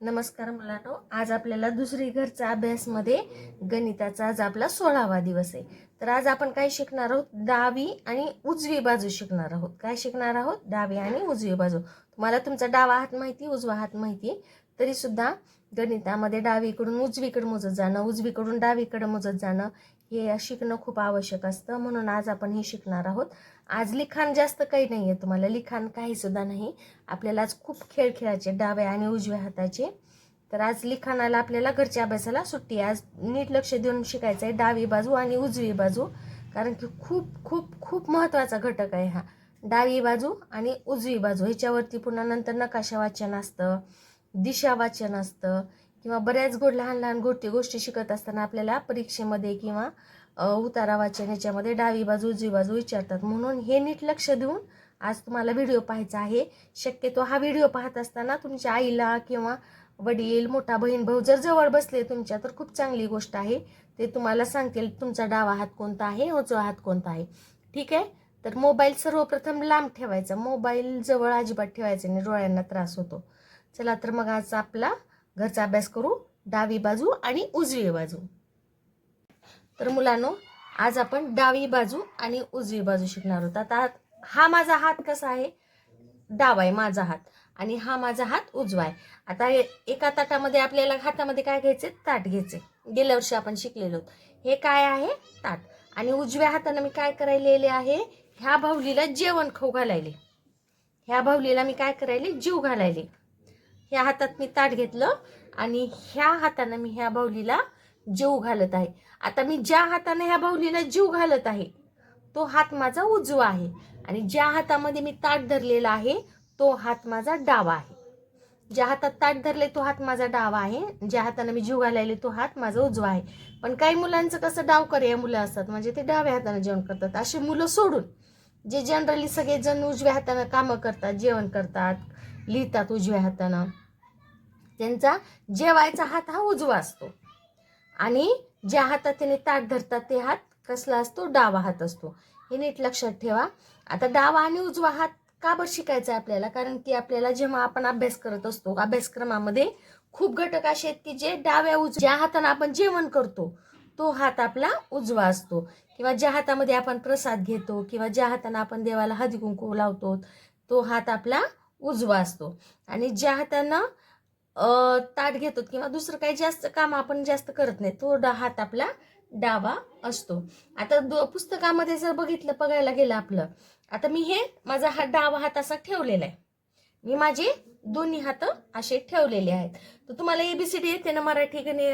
नमस्कार मुलांनो आज आपल्याला दुसरी घरचा अभ्यासमध्ये गणिताचा आज आपला सोळावा दिवस आहे. तर आज आपण काय शिकणार आहोत? डावी आणि उजवी बाजू शिकणार आहोत. काय शिकणार आहोत? डावी आणि उजवी बाजू. तुम्हाला तुमचा डावा हात माहिती उजवा हात माहिती. तरीसुद्धा गणितामध्ये डावीकडून उजवीकडे मोजत जाणं उजवीकडून डावीकडे मोजत जाणं हे शिकणं खूप आवश्यक असतं म्हणून आज आपण हे शिकणार आहोत. आज लिखाण जास्त काही नाही आहे तुम्हाला लिखाण काहीसुद्धा नाही. आपल्याला आज खूप खेळ खेळायचे डाव्या आणि उजव्या हाताचे. तर आज लिखाणाला आपल्याला घरच्या अभ्यासाला सुट्टी आहे. आज नीट लक्ष देऊन शिकायचं आहे डावी बाजू आणि उजवी बाजू. कारण की खूप खूप खूप महत्त्वाचा घटक आहे हा. डावी बाजू आणि उजवी बाजू ह्याच्यावरती पुन्हा नंतर नकाशा वाचन असतं दिशा वाचन असतं. किंवा बऱ्याच गोड लहान लहान गोष्टी गोष्टी शिकत असताना आपल्याला परीक्षेमध्ये किंवा उतारावाच्या उतारा वाचन याच्यामध्ये डावी बाजू उजवी बाजू विचारतात. म्हणून हे नीट लक्ष देऊन आज तुम्हाला व्हिडिओ पाहायचा आहे. शक्यतो हा व्हिडिओ पाहत असताना तुमच्या आईला किंवा वडील मोठा बहीण भाऊ जर जवळ बसले तुमच्या तर खूप चांगली गोष्ट आहे. ते तुम्हाला सांगतील तुमचा डावा हात कोणता आहे? उजवा हात कोणता आहे? ठीक आहे? तर मोबाईल सर्वप्रथम लांब ठेवायचा. मोबाईल जवळ अजिबात ठेवायचा आणि डोळ्यांना त्रास होतो. चला तर मग आज आपला घरचा अभ्यास करू डावी बाजू आणि उजवी बाजू. तर मुलांनो आज आपण डावी बाजू आणि उजवी बाजू शिकणार आहोत. आता हा माझा हात कसा आहे? डावा आहे माझा हात आणि हा माझा हात उजवा आहे. आता हे एका ताटामध्ये आपल्याला हातामध्ये काय घ्यायचे? ताट घ्यायचे. गेल्या वर्षी आपण शिकलेलो हे काय आहे? ताट. आणि उजव्या हाताने मी काय करायलेले आहे? ह्या भाऊलीला जेवण खाऊ घालायले. ह्या भाऊलीला मी काय करायले? जीव घालायले. ह्या हातात मी ताट घेतलं आणि ह्या हातानं मी ह्या बाहुलीला जीव घालत आहे. आता मी ज्या हाताने ह्या बाहुलीला जीव घालत आहे तो हात माझा उजवा आहे आणि ज्या हातामध्ये मी ताट धरलेला आहे तो हात माझा डावा आहे. ज्या हातात ताट धरले तो हात माझा डावा आहे. ज्या हाताने मी जीव घालायले तो हात माझा उजवा आहे. पण काही मुलांचं कसं डावकर या मुलं असतात. म्हणजे ते डाव्या हाताने जेवण करतात. अशी मुलं सोडून जे जनरली सगळेजण उजव्या हाताने कामं करतात जेवण करतात लिहितात उजव्या हातानं. त्यांचा जेवायचा हात हा उजवा असतो. आणि ज्या हातात त्याने ताट धरतात ते हात कसला असतो? डावा हात असतो. हे नीट लक्षात ठेवा. आता डावा आणि उजवा हात का बरं शिकायचा आहे आपल्याला? कारण की आपल्याला जेव्हा आपण अभ्यास करत असतो अभ्यासक्रमामध्ये खूप घटक असे आहेत की जे डाव्या उज ज्या हाताने आपण जेवण करतो तो हात आपला उजवा असतो. किंवा ज्या हातामध्ये आपण प्रसाद घेतो किंवा ज्या हाताने आपण देवाला हदी कुंकू लावतो तो हात आपला उजवा असतो. आणि ज्या हातानं ताट घेतो किंवा दुसरं काही जास्त काम आपण जास्त करत नाही तो डा हात आपला डावा असतो. आता दो पुस्तकामध्ये जर बघितलं बघायला गेलं आपलं आता मी हे माझा हा डावा हात असा ठेवलेला आहे. मी माझे दोन्ही हात असे ठेवलेले आहेत. तर तुम्हाला एबीसीडी येते ना मराठी गणी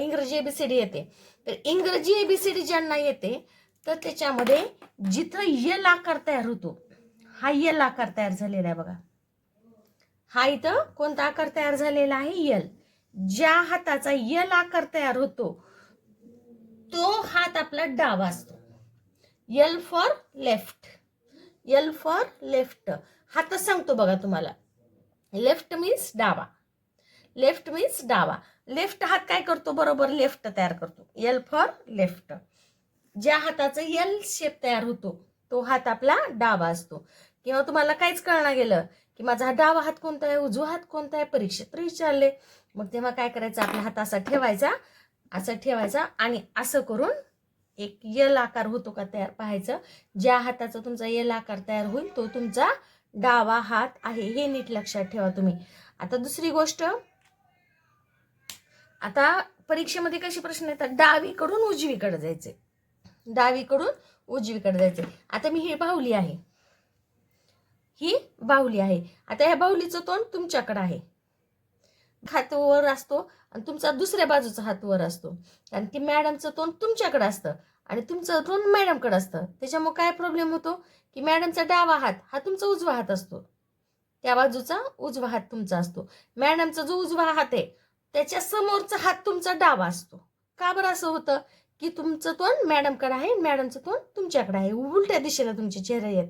इंग्रजी एबीसीडी येते. तर इंग्रजी एबीसीडी ज्यांना येते तर त्याच्यामध्ये जिथं यल आकार तयार होतो हा यल आकार तयार झालेला आहे बघा. हा इथं कोणता आकार तयार झालेला आहे? यल ज्या हाताचा यल आकार तयार होतो तो हात आपला डावा असतो. L for left L for left हातच सांगतो बघा तुम्हाला. लेफ्ट मीन्स डावा. लेफ्ट मीन्स डावा. लेफ्ट हात काय करतो? बरोबर लेफ्ट तयार करतो. यल फॉर लेफ्ट ज्या हाताचा यल शेप तयार होतो तो हात आपला डावा असतो. किंवा तुम्हाला काहीच कळणं गेलं की माझा हा डावा हात कोणता आहे उजवा हात कोणता आहे परीक्षेत विचारले. मग तेव्हा काय करायचं? आपला हात असा ठेवायचा असा ठेवायचा आणि असं करून एक यल आकार होतो का तयार पाहायचं. ज्या हाताचा तुमचा यल आकार तयार होईल तो तुमचा डावा हात आहे. हे नीट लक्षात ठेवा तुम्ही. आता दुसरी गोष्ट आता परीक्षेमध्ये कसे प्रश्न येतात? डावीकडून उजवीकडे जायचे. डावीकडून उजवीकडे जायचे. आता मी हे पाहुली आहे. ही बाहुली आहे. आता ह्या बाहुलीचं तोंड तुमच्याकडं आहे. हात वर असतो आणि तुमचा दुसऱ्या बाजूचा हात वर असतो. कारण की मॅडमचं तोंड तुमच्याकडं असतं आणि तुमचं तोंड मॅडमकडं असतं. त्याच्यामुळे काय प्रॉब्लेम होतो? की मॅडमचा डावा हात हा तुमचा उजवा हात असतो. त्या बाजूचा उजवा हात तुमचा असतो. मॅडमचा जो उजवा हात आहे त्याच्या समोरचा हात तुमचा डावा असतो. का बरं असं होतं? की तुमचं तोंड मॅडमकडे आहे मॅडमचं तोंड तुमच्याकडे आहे. उलट्या दिशेला तुमचे चेहरे आहेत.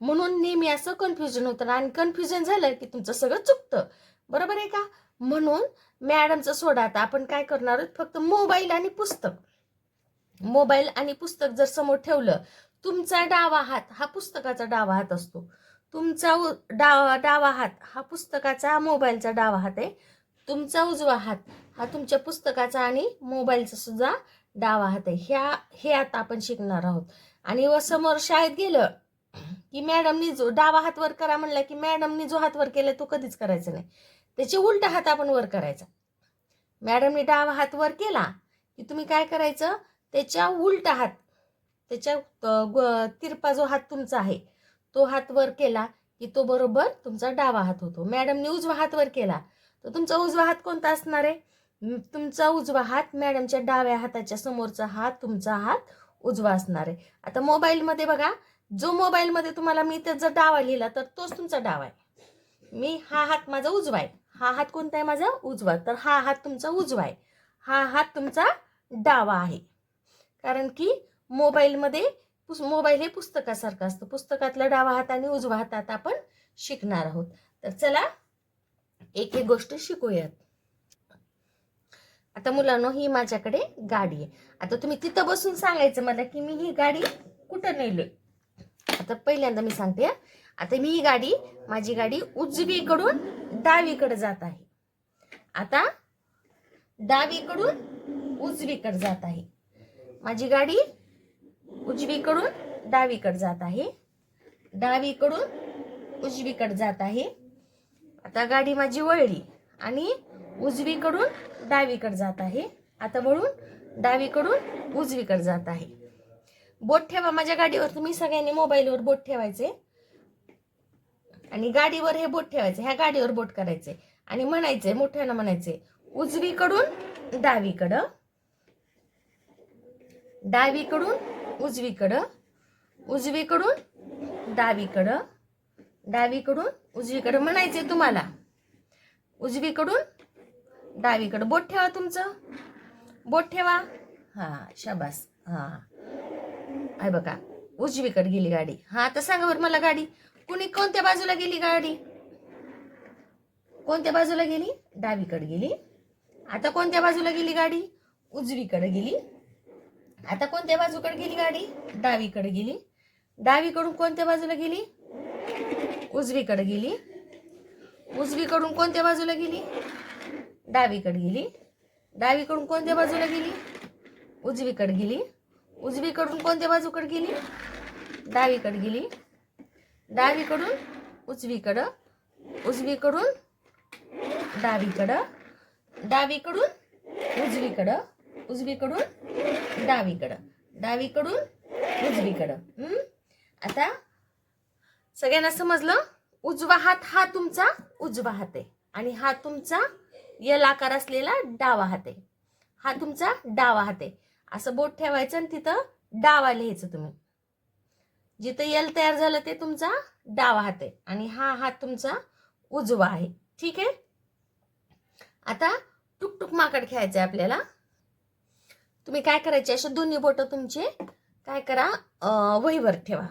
म्हणून नेहमी असं कन्फ्युजन होतं आणि कन्फ्युजन झालं की तुमचं सगळं चुकतं. बरोबर आहे का? म्हणून मॅडमचं सोडा आता. आपण काय करणार आहोत? फक्त मोबाईल आणि पुस्तक. मोबाईल आणि पुस्तक जर समोर ठेवलं तुमचा डावा हात हा पुस्तकाचा डावा हात असतो. तुमचा उ- डावा डावा हात हा पुस्तकाचा मोबाईलचा डावा हात आहे. तुमचा उजवा हात हा तुमच्या पुस्तकाचा आणि मोबाईलचा सुद्धा डावा हात आहे. ह्या हे आता आपण शिकणार आहोत. आणि व समोर शाळेत गेलं की मॅडमनी जो डावा हात वर करा म्हणला की मॅडमनी जो हात वर केला तो कधीच करायचा नाही. त्याचे उलटा हात आपण वर करायचा. मॅडमनी डावा हात वर केला की तुम्ही काय करायचं? त्याच्या उलटा हात त्याच्या ग- तिरपा जो हात तुमचा आहे तो हात वर केला की तो बरोबर तुमचा डावा हात होतो. मॅडमनी उजवा हात वर केला तर तुमचा उजवा हात कोणता असणार आहे? तुमचा उजवा हात मॅडमच्या डाव्या हाताच्या समोरचा हात तुमचा हात उजवा असणार आहे. आता मोबाईलमध्ये बघा जो मोबाईलमध्ये तुम्हाला मी त्याचा डावा लिहिला तर तोच तुमचा डावा आहे. मी हा हात माझा उजवा आहे. हा हात कोणता आहे माझा? उजवा. तर हा हात तुमचा उजवा आहे. हा हात तुमचा डावा आहे. कारण की मोबाईलमध्ये पुस मोबाईल हे पुस्तकासारखं असतं. पुस्तकातला डावा हात आणि उजवा हातात आपण शिकणार आहोत. तर चला एक एक गोष्ट शिकूयात. आता मुलांनो ही माझ्याकडे गाडी आहे. आता तुम्ही तिथं बसून सांगायचं मला की मी ही गाडी कुठं नेलोय? आता पहिल्यांदा मी सांगते आता मी ही गाडी माझी गाडी उजवीकडून डावीकडे जात आहे. आता डावीकडून उजवीकडे जात आहे. माझी गाडी उजवीकडून डावीकडे जात आहे. डावीकडून उजवीकडे जात आहे. आता गाडी माझी वळली आणि उजवीकडून डावीकडे जात आहे. आता वळून डावीकडून उजवीकडे जात आहे. बोट ठेवा माझ्या गाडीवर. तुम्ही सगळ्यांनी मोबाईलवर बोट ठेवायचे. आणि गाडीवर हे बोट ठेवायचे. ह्या गाडीवर बोट करायचे. आणि म्हणायचे मोठ्यानं म्हणायचे उजवीकडून डावीकडं. डावीकडून उजवीकडं. उजवीकडून डावीकडं. डावीकडून उजवीकडं. म्हणायचे तुम्हाला. उजवीकडून डावीकडं. बोट ठेवा तुमचं. बोट ठेवा. हा शाबास. हा. आहे बघा. उजवीकडे गेली गाडी. हा आता सांगा बरं मला गाडी. कुणी कोणत्या बाजूला गेली गाडी? कोणत्या बाजूला गेली? डावीकडे गेली. आता कोणत्या बाजूला गेली गाडी? उजवीकडे गेली. आता कोणत्या बाजूकडे गेली गाडी? डावीकडे गेली. डावीकडून कोणत्या बाजूला गेली? उजवीकडे गेली. उजवीकडून कोणत्या बाजूला गेली? डावीकडे गेली. डावीकडून कोणत्या बाजूला गेली? उजवीकडे गेली. उजवीकडून कोणत्या बाजूकडे गेली? डावीकडे गेली. डावीकडून उजवीकडं. उजवीकडून डावीकडं. डावीकडून उजवीकडं. उजवीकडून डावीकडं. डावीकडून उजवीकडं. आता सगळ्यांना समजलं? उजवा हात हा तुमचा उजवा हात आहे. आणि हा तुमचा यल आकार असलेला डावा हात आहे. हा तुमचा डावा हात आहे. असं बोट ठेवायचं आणि तिथं डावा लिहायचं तुम्ही. जिथं यल तयार झालं ते तुमचा डावा हात आहे आणि हा हात तुमचा उजवा आहे. ठीक आहे? आता टुकटुक माकड खेळायचं आहे आपल्याला. तुम्ही काय करायचे? असे दोन्ही बोटं तुमचे काय करा? वहीवर ठेवा.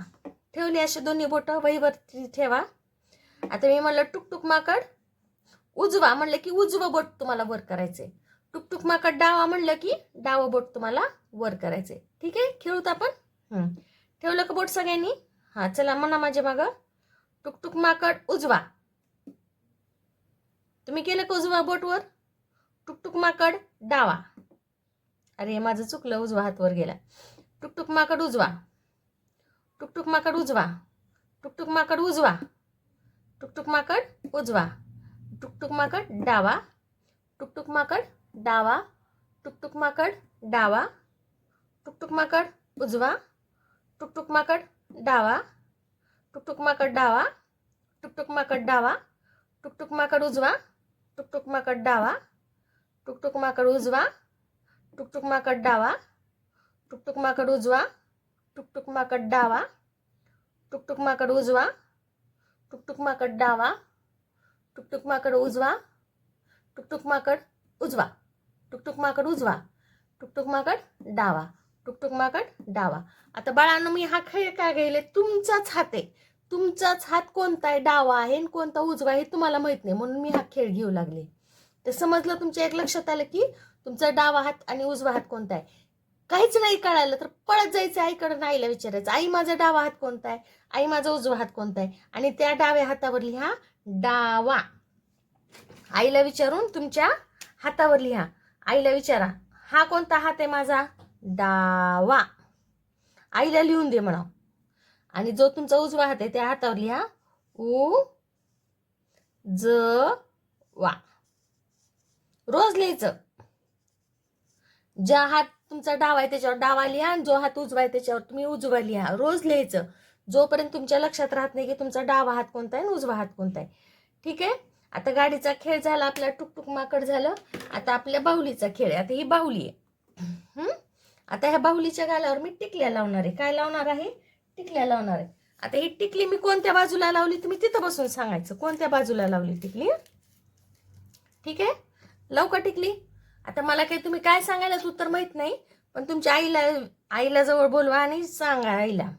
ठेवली असे दोन्ही बोटं वहीवर ठेवा. आता मी म्हणलं टुकटुक माकड उजवा म्हणलं की उजवं बोट तुम्हाला वर करायचंय. टुकटुक माकड डावा म्हणलं की डावं बोट तुम्हाला वर करायचंय. ठीक आहे? खेळूत आपण. ठेवलं का बोट सगळ्यांनी? हा चला म्हणा माझ्या मागं. टुकटुक माकड उजवा. तुम्ही केलं का उजवा बोटवर? टुकटुक माकड डावा. अरे माझं चुकलं उजवा हात वर गेला. टुकटुक माकड उजवा. टुकटुक माकड उजवा. टुकटुक माकड उजवा. टुकटुक माकड उजवा. टुकटुक माकड डावा. टुकटुक माकड डावा टुकटुक माकड डावा टुकटुक माकड उजवा टुकटुक माकड डावा टुकटुक माकड डावा टुकटुक माकड डावा टुकटुक माकड उजवा टुकटुक माकड डावा टुकटुक माकड उजवा टुकटुक माकड डावा टुकटुक माकड उजवा टुकटुक माकड डावा टुकटुक माकड उजवा टुकटुक माकड डावा टुकटुक माकड उजवा टुकटुक माकड उजवा टुकटुक माकड उजवा टुकटुक माकड डावा टुकटुक माकड डावा. आता बाळांना मी हा खेळ काय गेले तुमचाच हात आहे. तुमचाच हात कोणता आहे? डावा आहे आणि कोणता उजवा आहे हे तुम्हाला माहीत नाही म्हणून मी हा खेळ घेऊ लागले. तर समजलं तुमच्या एक लक्षात आलं की तुमचा डावा हात आणि उजवा हात कोणता आहे? काहीच नाही कळालं तर पळत जायचं आईकडं आईला विचारायचं आई माझा डावा हात कोणता आहे? आई माझा उजवा हात कोणता आहे? आणि त्या डाव्या हातावर लिहा डावा. आईला विचारून तुमच्या हातावर लिहा आईला विचारा हा कोणता हात आहे माझा? डावा. आईला लिहून दे म्हणा आणि जो तुमचा उजवा हात आहे त्या हातावर लिहा. उ ज वा. रोज लिहायचं. ज्या हात तुमचा डावा आहे त्याच्यावर डावा लिहा आणि जो हात उजवा आहे त्याच्यावर तुम्ही उजवा लिहा. रोज लिहायचं. जोपर्यंत तुमच्या लक्षात राहत नाही की तुमचा डावा हात कोणता आहे आणि उजवा हात कोणता आहे. ठीक आहे? आता गाडीचा खेळ झाला आपला टुकटुक माकड झालं आता आपल्या बाहुलीचा खेळ आहे. आता ही बाहुली आहे. आता ह्या बाहुलीच्या गालावर मी टिकल्या लावणार आहे. काय लावणार आहे? टिकल्या लावणार आहे. आता ही टिकली मी कोणत्या बाजूला लावली तुम्ही तिथं बसून सांगायचं. कोणत्या बाजूला लावली टिकली? ठीक आहे? लवकर टिकली? आता मला काही तुम्ही काय सांगायलाच उत्तर माहीत नाही पण तुमच्या आईला आईला जवळ बोलवा आणि सांगा आईला.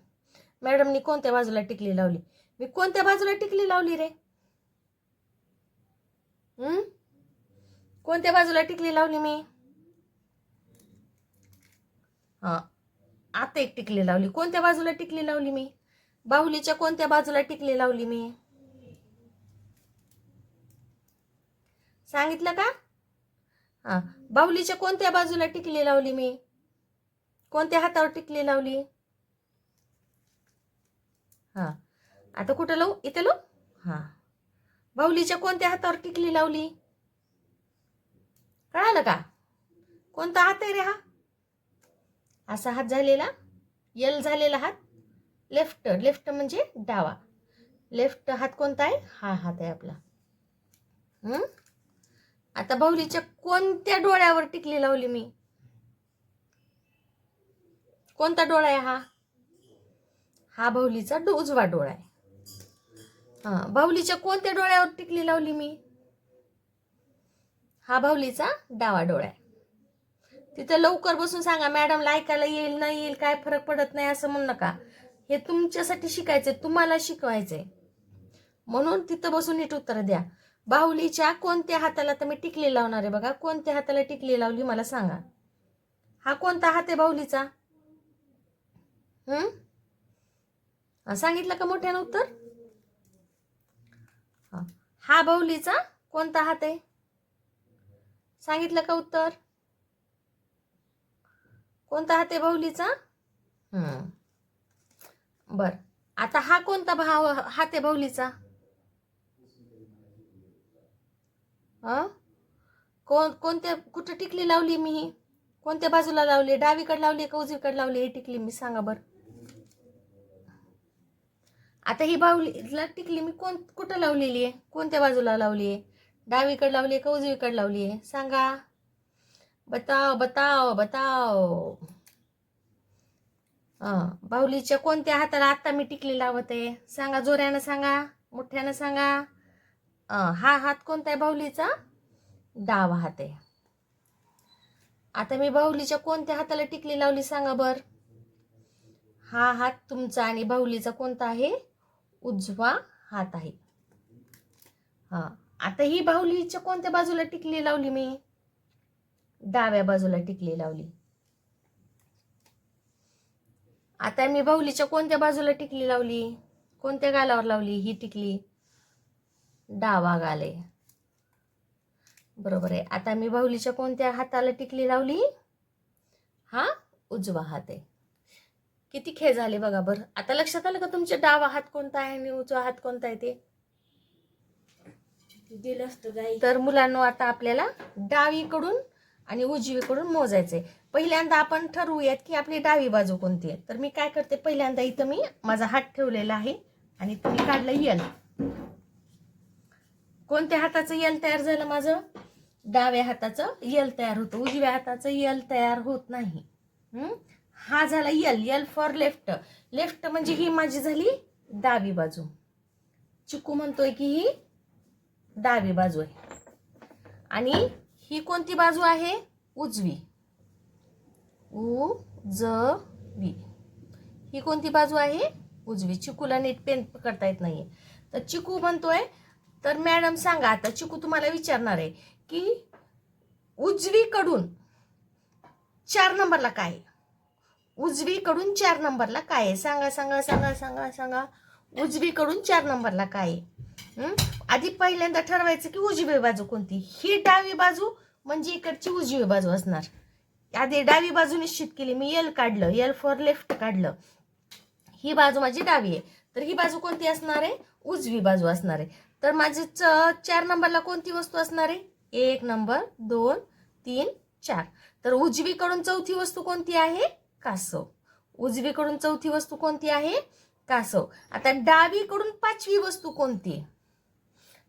मॅडमनी कोणत्या बाजूला टिकली लावली? मी कोणत्या बाजूला टिकली लावली रे? कोणत्या बाजूला टिकली लावली मी? हा आता एक टिकली लावली. कोणत्या बाजूला टिकली लावली मी? बाहुलीच्या कोणत्या बाजूला टिकली लावली मी? सांगितलं का? हा बाहुलीच्या कोणत्या बाजूला टिकली लावली मी? कोणत्या हातावर टिकली लावली? हा आता कुठं लावू? इथे लावू? हा. बाहुलीच्या कोणत्या हातावर टिकली लावली? कळालं का? कोणता हात आहे रे हा? असा हात झालेला? यल झालेला हात? लेफ्ट लेफ्ट म्हणजे डावा. लेफ्ट हात कोणता आहे? हा हात आहे आपला. आता बाहुलीच्या कोणत्या डोळ्यावर टिकली लावली मी? कोणता डोळा आहे हा? हा बाहुलीचा उजवा डोळा आहे. हा बाहुलीच्या कोणत्या डोळ्यावर टिकली लावली मी? हा बाहुलीचा डावा डोळा आहे. तिथं लवकर बसून सांगा मॅडमला ऐकायला येईल नाही येईल काय फरक पडत नाही असं म्हणू नका. हे तुमच्यासाठी शिकायचंय तुम्हाला शिकवायचंय. म्हणून तिथं बसून नीट उत्तर द्या. बाहुलीच्या कोणत्या हाताला तर मी टिकली लावणार आहे बघा? कोणत्या हाताला टिकली लावली मला सांगा. हा कोणता हात आहे बाहुलीचा? हम्म सांगितलं का मोठ्यानं उत्तर? हा. बाहुलीचा कोणता हात आहे? सांगितलं का उत्तर? कोणता हात आहे बाहुलीचा हम्म. बर. आता हा कोणता भाव हात आहे बाहुलीचा हा कोण कोणत्या कुठं टिकली लावली मी ही? कोणत्या बाजूला लावली? डावीकडे लावली का उजवीकडे लावली? ही टिकली मी. सांगा बर. आता ही बाहुलीला टिकली मी कोण कुठं लावलेली आहे? कोणत्या बाजूला लावली आहे? डावीकडे लावली आहे का उजवीकडे लावली आहे? सांगा. बताओ बताओ बताओ. बाहुलीच्या कोणत्या हाताला आत्ता मी टिकली लावत आहे? सांगा जोऱ्यानं सांगा मोठ्यानं सांगा. हा हात कोणता आहे बाहुलीचा? डावा हात आहे. आता मी बाहुलीच्या कोणत्या हाताला टिकली लावली सांगा बर. हा हात तुमचा आणि बाहुलीचा कोणता आहे? उजवा हात आहे. हा आता ही बाहुलीच्या कोणत्या बाजूला टिकली लावली मी? डाव्या बाजूला टिकली लावली. आता मी बाहुलीच्या कोणत्या बाजूला टिकली लावली? कोणत्या गालावर लावली? ही टिकली. डावा गाल आहे. बरोबर आहे. आता मी बाहुलीच्या कोणत्या हाताला टिकली लावली? हा उजवा हात आहे. किती खेळ झाले बघा बरं. आता लक्षात आलं का तुमच्या डावा हात कोणता आहे आणि उजवा हात कोणता आहे ते? दिलं असतं गाई. तर मुलांना आता आपल्याला डावीकडून आणि उजवीकडून मोजायचंय. पहिल्यांदा आपण ठरवूयात की आपली डावी बाजू कोणती आहे. तर मी काय करते पहिल्यांदा इथं मी माझा हात ठेवलेला आहे आणि तुम्ही काढलं यल कोणत्या हाताचं यल तयार झालं माझं? डाव्या हाताचं यल तयार होतं. उजव्या हाताचं यल तयार होत नाही. हा झाला L L for left left म्हणजे ही माझी झाली डावी बाजू. चिकू म्हणतोय की ही डावी बाजू आहे. आणि ही कोणती बाजू आहे? उजवी. उजवी. ही कोणती बाजू आहे? उजवी. चिकूला नीट पेन पकडता येत नाहीये. तर चिकू म्हणतोय तर मॅडम सांगा आता चिकू तुम्हाला विचारणार आहे की उजवीकडून चार नंबरला काय आहे? उजवीकडून चार नंबरला काय आहे? सांगा सांगा सांगा सांगा सांगा. उजवीकडून चार नंबरला काय आहे? आधी पहिल्यांदा ठरवायचं की उजवी बाजू कोणती? ही डावी बाजू म्हणजे इकडची उजवी बाजू असणार. आधी डावी बाजू निश्चित केली. मी एल काढलं. एल फॉर लेफ्ट काढलं. ही बाजू माझी डावी आहे. तर ही बाजू कोणती असणार आहे? उजवी बाजू असणार आहे. तर माझी च चार नंबरला कोणती वस्तू असणार आहे? एक नंबर दोन तीन चार. तर उजवीकडून चौथी वस्तू कोणती आहे? कासव. उजवीकडून चौथी वस्तू कोणती आहे? कासव. आता डावीकडून पाचवी वस्तू कोणती? आहे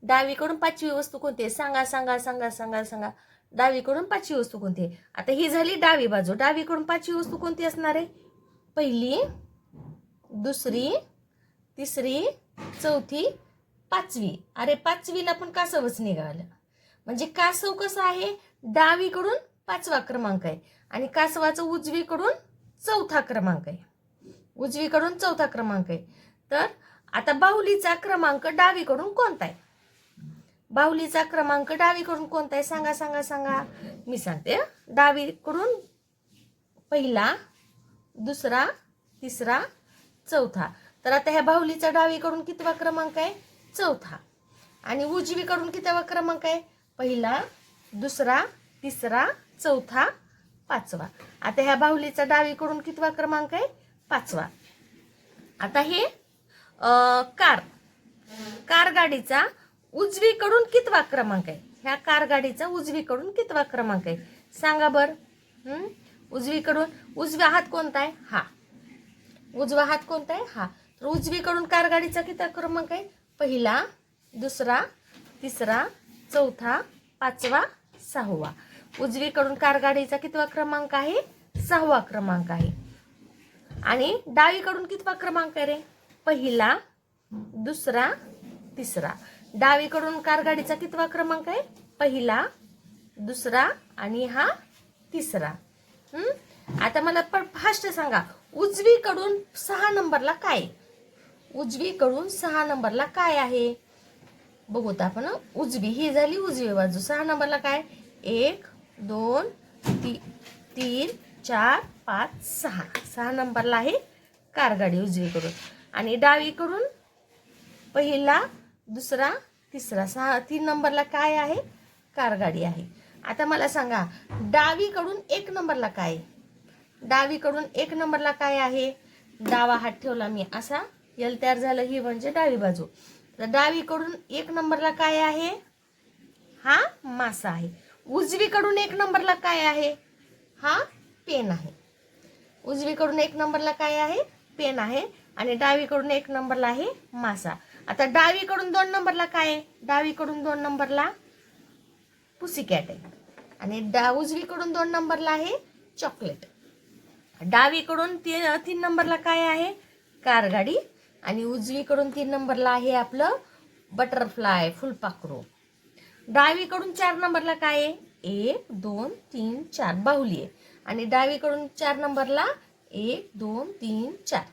डावीकडून पाचवी वस्तू कोणती आहे? सांगा सांगा सांगा सांगा सांगा. डावीकडून पाचवी वस्तू कोणती आहे? आता ही झाली डावी बाजू. डावीकडून पाचवी वस्तू कोणती असणार आहे? पहिली दुसरी तिसरी चौथी पाचवी. अरे पाचवीला पण कासवच निघालं. म्हणजे कासव कसं आहे? डावीकडून पाचवा क्रमांक आहे. आणि कासवाचं उजवीकडून चौथा क्रमांक आहे. उजवीकडून चौथा क्रमांक आहे. तर आता बाहुलीचा क्रमांक डावीकडून कोणता आहे? बाहुलीचा क्रमांक डावीकडून कोणता आहे? सांगा सांगा सांगा. मी सांगते डावीकडून पहिला दुसरा तिसरा चौथा. तर आता ह्या बाहुलीचा डावीकडून कितवा क्रमांक आहे? चौथा. आणि उजवीकडून कितवा क्रमांक आहे? पहिला दुसरा तिसरा चौथा पाचवा. आता ह्या बाहुलीचा डावीकडून कितवा क्रमांक आहे? पाचवा. आता हे कार कार. गाडीचा उजवीकडून कितवा क्रमांक आहे? ह्या कार गाडीचा उजवीकडून कितवा क्रमांक आहे? सांगा बर. उजवीकडून उजवा हात कोणता आहे? हा. उजवा हात कोणता आहे? हा. तर उजवीकडून कार गाडीचा किती क्रमांक आहे? पहिला दुसरा तिसरा चौथा पाचवा सहावा. उजवीकडून कारगाडीचा कितवा क्रमांक आहे? सहावा क्रमांक आहे. आणि डावीकडून कितवा क्रमांक आहे रे? पहिला दुसरा तिसरा. डावीकडून कारगाडीचा कितवा क्रमांक आहे? पहिला दुसरा आणि हा तिसरा. आता मला पण फास्ट सांगा उजवीकडून सहा नंबरला काय उजवीकडून सहा नंबरला काय आहे? बघूत आपण उजवी ही झाली उजवी बाजू. सहा नंबरला काय एक दोन ती तीन चार पाच सहा. सहा नंबरला आहे कारगाडी उजवीकडून. आणि डावीकडून पहिला दुसरा तिसरा. सहा तीन नंबरला काय आहे? कारगाडी आहे. आता मला सांगा डावीकडून एक नंबरला काय? आहे? डावीकडून एक नंबरला काय आहे? डावा हात ठेवला मी असा. यल तयार झालं ही म्हणजे डावी बाजू. तर डावीकडून एक नंबरला काय आहे? हा मासा आहे. उजवीकडून एक नंबरला काय आहे? हा पेन आहे. उजवीकडून एक नंबरला काय आहे? पेन आहे. आणि डावीकडून एक नंबरला आहे मासा. आता डावीकडून दोन नंबरला काय आहे? डावीकडून दोन नंबरला पुसी कॅट आहे. आणि डा उजवीकडून दोन नंबरला आहे चॉकलेट. डावीकडून तीन तीन नंबरला काय आहे? कारगाडी. आणि उजवीकडून तीन नंबरला आहे आपलं बटरफ्लाय फुलपाखरू. डावीकडून चार नंबरला काय आहे? एक दोन तीन चार. बाहुली आहे. आणि डावीकडून चार नंबरला एक दोन तीन चार.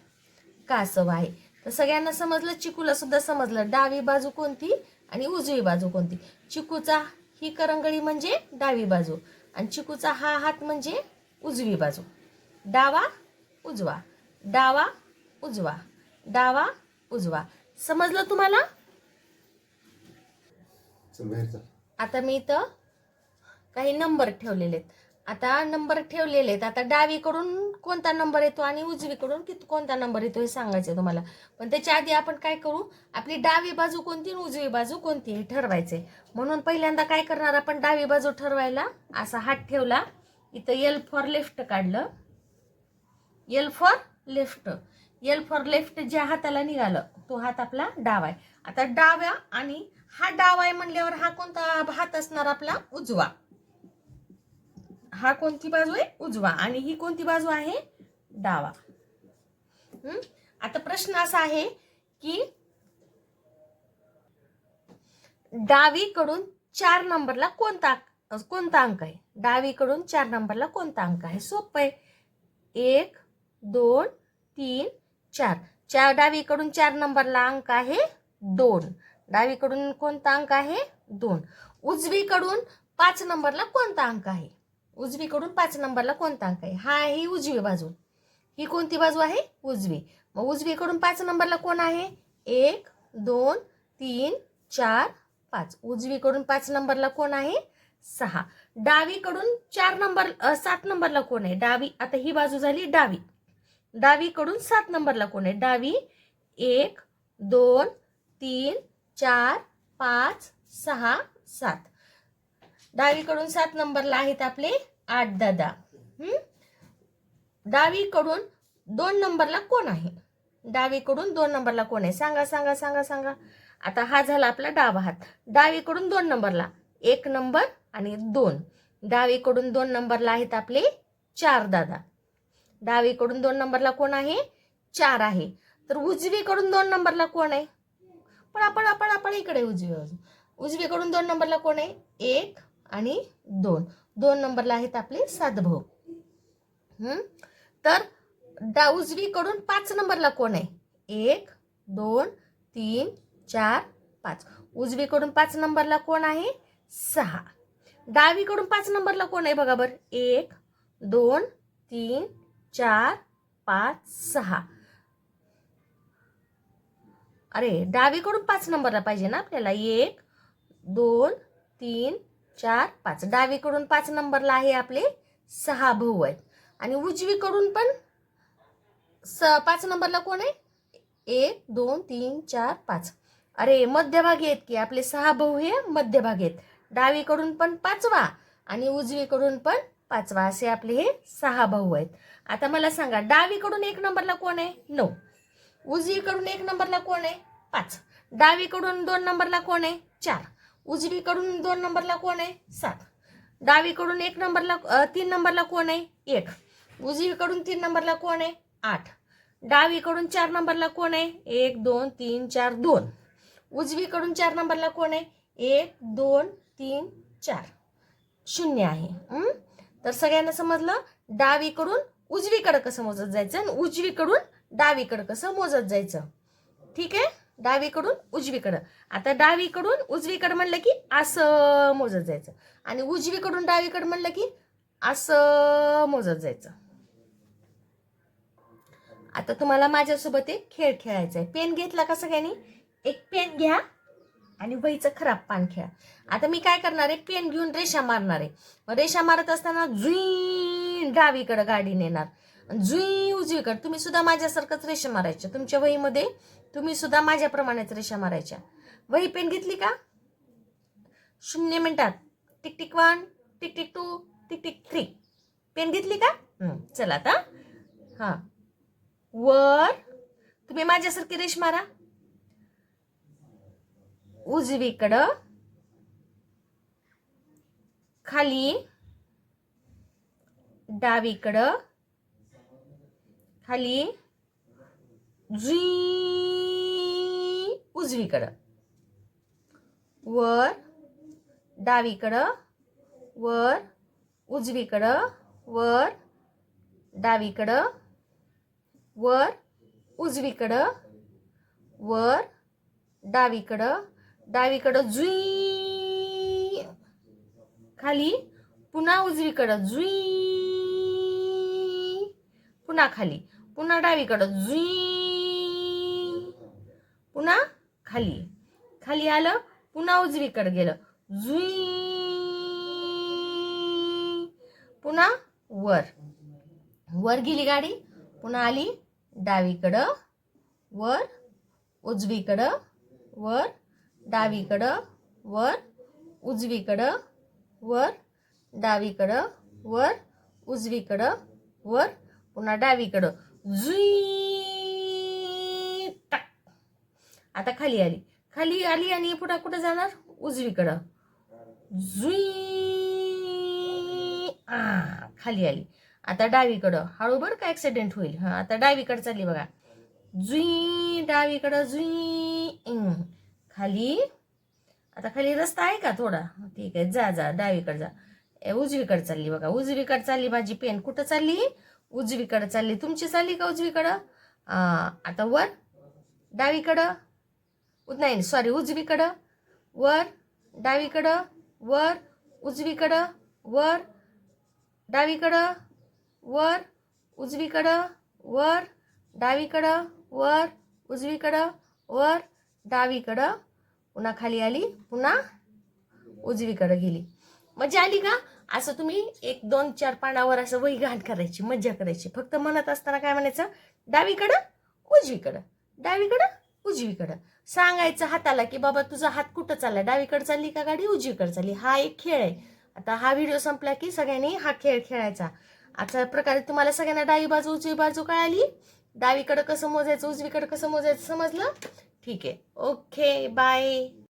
कासव आहे. तर सगळ्यांना समजलं? चिकूला सुद्धा समजलं. डावी बाजू कोणती? आणि उजवी बाजू कोणती? चिकूचा ही करंगळी म्हणजे डावी बाजू आणि चिकूचा हा हात म्हणजे उजवी बाजू. डावा उजवा. डावा उजवा. डावा उजवा. समजलं तुम्हाला? आता मी इथं काही नंबर ठेवलेले आहेत आता नंबर ठेवलेले आहेत आता डावीकडून कोणता नंबर येतो आणि उजवीकडून किती कोणता नंबर येतो हे सांगायचं आहे तुम्हाला. पण त्याच्या आधी आपण काय करू? आपली डावी बाजू कोणती आणि उजवी बाजू कोणती हे ठरवायचे म्हणून पहिल्यांदा काय करणार आपण डावी बाजू ठरवायला? असा हात ठेवला. इथं एल फॉर लेफ्ट काढलं. L for left. L for left ज्या हाताला निघालं तो हात आपला डावा आहे. आता डाव्या आणि हा डावा आहे म्हणल्यावर हा कोणता हात असणार आपला? उजवा. हा कोणती बाजू आहे? उजवा. आणि ही कोणती बाजू आहे? डावा. आता प्रश्न असा आहे की डावीकडून चार नंबरला कोणता कोणता अंक आहे? डावीकडून चार नंबरला कोणता अंक आहे? सोपं आहे. एक दोन तीन चार. चार डावीकडून चार नंबरला अंक आहे दोन. डावीकडून कोणता अंक आहे दोन? उजवीकडून पाच नंबरला कोणता अंक आहे? उजवीकडून पाच नंबरला कोणता अंक आहे? हा आहे ही उजवी बाजू. ही कोणती बाजू आहे? उजवी. मग उजवीकडून पाच नंबरला कोण आहे? एक दोन तीन चार पाच. उजवीकडून पाच नंबरला कोण आहे? सहा. डावीकडून चार नंबर सात नंबरला कोण आहे? डावी. आता ही बाजू झाली डावी. डावीकडून सात नंबरला कोण आहे? डावी. एक दोन तीन चार पाच सहा सात. डावीकडून सात नंबरला आहेत आपले आठ दादा. डावीकडून दोन नंबरला कोण आहे? डावीकडून दोन नंबरला कोण आहे? सांगा सांगा सांगा सांगा. आता हा झाला आपला डावा हात. डावीकडून दोन नंबरला. एक नंबर आणि दोन. डावीकडून दोन नंबरला आहेत आपले चार दादा. डावीकडून दोन नंबरला कोण आहे? चार आहे. तर उजवीकडून दोन नंबरला कोण आहे? पण आपण आपण आपण इकडे उजवी उजवीकडून दोन नंबरला कोण आहे? एक आणि दोन. दोन नंबरला आहेत आपले सात हम्म? तर डा उजवीकडून पाच नंबरला कोण आहे? एक दोन तीन चार पाच. उजवीकडून पाच नंबरला कोण आहे? सहा. डावीकडून पाच नंबरला कोण आहे? बघा बरं. एक दोन तीन चार पाच सहा. अरे डावीकडून पाच नंबरला पाहिजे ना आपल्याला. एक दोन तीन चार पाच. डावीकडून पाच नंबरला आहे आपले सहा भाऊ आहेत. आणि उजवीकडून पण स पाच नंबरला कोण आहे? एक दोन तीन चार पाच. अरे मध्यभागी आहेत की आपले सहा भाऊ हे मध्यभागी आहेत. डावीकडून पण पाचवा आणि उजवीकडून पण पाचवा असे आपले हे सहा भाऊ आहेत. आता मला सांगा डावीकडून एक नंबरला कोण आहे? नऊ उजवीकडून एक नंबरला कोण आहे? पाच. डावीकडून दोन नंबरला कोण आहे? चार. उजवीकडून दोन नंबरला कोण आहे? सात. डावीकडून एक नंबरला तीन नंबरला कोण आहे? एक. उजवीकडून तीन नंबरला कोण आहे? आठ. डावीकडून चार नंबरला कोण आहे? एक दोन तीन चार दोन. उजवीकडून चार नंबरला कोण आहे? एक दोन तीन चार. शून्य आहे. तर सगळ्यांना समजलं? डावीकडून उजवीकडं कसं मोजत जायचं? आणि उजवीकडून डावीकडं कसं मोजत जायचं? ठीक आहे? डावीकडून उजवीकडं. आता डावीकडून उजवीकडं म्हणलं की असं मोजत जायचं. आणि उजवीकडून डावीकडं म्हणलं की असं मोजत जायचं. आता तुम्हाला माझ्यासोबत एक खेळ खेळायचा आहे. पेन घेतला का सगळ्यांनी? एक पेन घ्या. आणि वहीचं खराब पान खेळा. आता मी काय करणार आहे? पेन घेऊन रेषा मारणार आहे. मग रेषा मारत असताना जुई डावीकडं गाडी नेणार. आणि जुई उजवीकडं. तुम्ही सुद्धा माझ्यासारखंच रेषा मारायच्या. तुमच्या वहीमध्ये तुम्ही सुद्धा माझ्याप्रमाणेच रेषा मारायच्या. वही पेन घेतली का? शून्य मिनिटात. Tick tick one tick tick two tick tick three. Pen घेतली का? चला आता. हां. वर. तुम्ही माझ्यासारखी रेष मारा. उजवीकडं खाली. डावीकडं खाली. जी उजवीकडं वर. डावीकडं वर. उजवीकडं वर. डावीकडं वर. उजवीकडं वर. डावीकडं डावीकडं जुई. खाली. पुन्हा उजवीकडं जुई. पुन्हा खाली. पुन्हा डावीकडं जुई. पुन्हा खाली. खाली आलं पुन्हा उजवीकडं गेलं. जुई. पुन्हा वर. वर गेली गाडी. पुन्हा आली डावीकडं. वर. उजवीकडं. वर. डावीकडं वर उजवीकडं वर डावीकडं वर उजवीकडं वर पुन्हा डावीकडं. जुई टाक. आता खाली आली. खाली आली आणि पुन्हा कुठं जाणार? उजवीकडं. जुई आ खाली आली. आता डावीकडं. हळू बरं का ॲक्सिडेंट होईल. हां आता डावीकडं चालली बघा. जुई डावीकडं जुई खाली. आता खाली रस्ता आहे का थोडा? ठीक आहे जा जा डावीकडे जा. ए, उजवीकडे चालली बघा. उजवीकडे चालली माझी पेन. कुठं चालली? उजवीकडे चालली. तुमची चालली का उजवीकडं? आता वर. डावीकडं. नाही सॉरी उजवीकडं. वर. डावीकडं. वर. उजवीकडं. वर. डावीकडं. वर. उजवीकडं. वर. डावीकडं. वर. उजवीकडं. वर. डावीकडं. पुन्हा खाली आली पुन्हा उजवीकडं गेली. मजा आली का? असं तुम्ही एक दोन चार पानावर असं वही घाण करायची मज्जा करायची. फक्त म्हणत असताना काय म्हणायचं? डावीकडं उजवीकडं. डावीकडं उजवीकडं. सांगायचं हाताला की बाबा तुझा हात कुठं चालला? डावीकडं चालली का गाडी? उजवीकडं चालली. हा एक खेळ आहे. आता हा व्हिडिओ संपला की सगळ्यांनी हा खेळ खेळायचा. अशा प्रकारे तुम्हाला सगळ्यांना डावी बाजू उजवी बाजू कळाली. डावीकडं कसं मोजायचं उजवीकडं कसं मोजायचं समजलं? ठीक आहे. Okay bye.